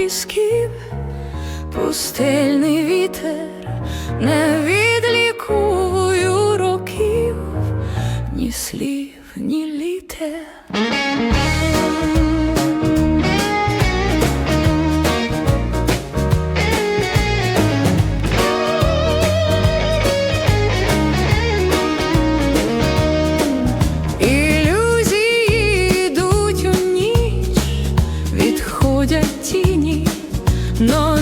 пісків, пустельний вітер, не відлікую років, ні слів, ні літер. ходять тіні, но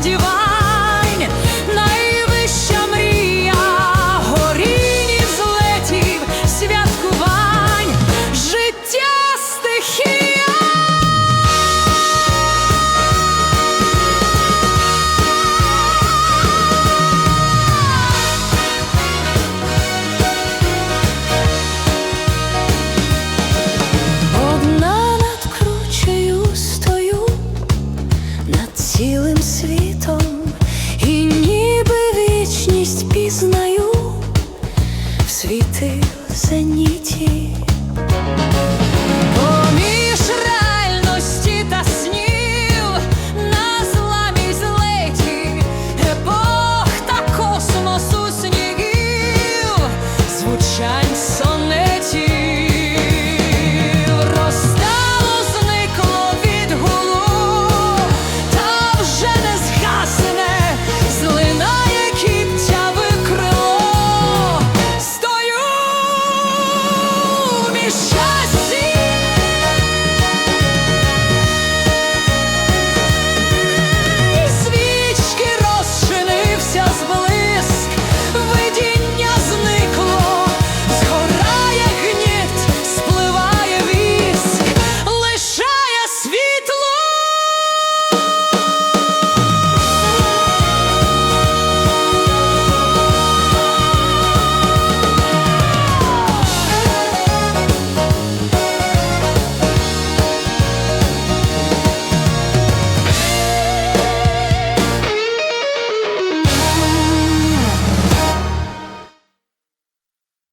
сподівань, найвища мрія, горінь злетів, святкувань, життя стихія. Одна над кручею стою над цілим світом. зеніті.